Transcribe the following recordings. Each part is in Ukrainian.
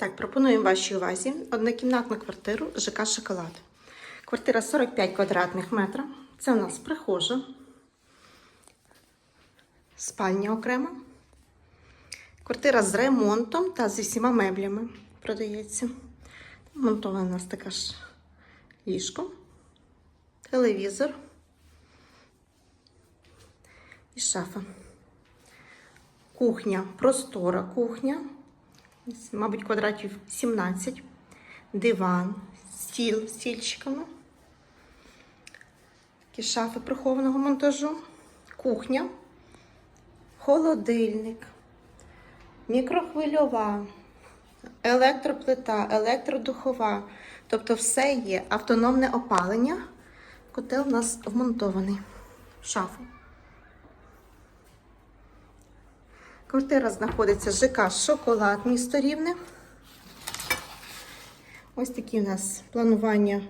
Так, пропонуємо вашій увазі однокімнатну квартиру ЖК Шоколад. Квартира 45 квадратних метрів. Це у нас прихожа, спальня окрема. Квартира з ремонтом та зі всіма меблями продається. Монтована у нас така ж ліжко, телевізор і шафа. Кухня, простора кухня, мабуть, квадратів 17, диван, стіл з стільчиками, такі шафи прихованого монтажу, кухня, холодильник, мікрохвильова, електроплита, електродухова. Тобто все є. Автономне опалення. Котел у нас вмонтований. В шафу. Квартира знаходиться ЖК Шоколад, місто Рівне. Ось такі у нас планування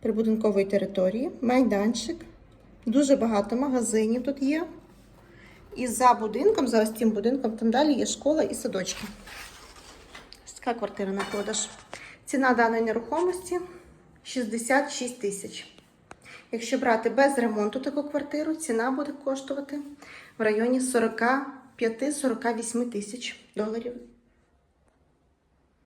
прибудинкової території, майданчик. Дуже багато магазинів тут є. І за будинком, за ось цим будинком, там далі є школа і садочки. Ось така квартира на продаж. Ціна даної нерухомості 66 тисяч. Якщо брати без ремонту таку квартиру, ціна буде коштувати в районі 45-48 тисяч доларів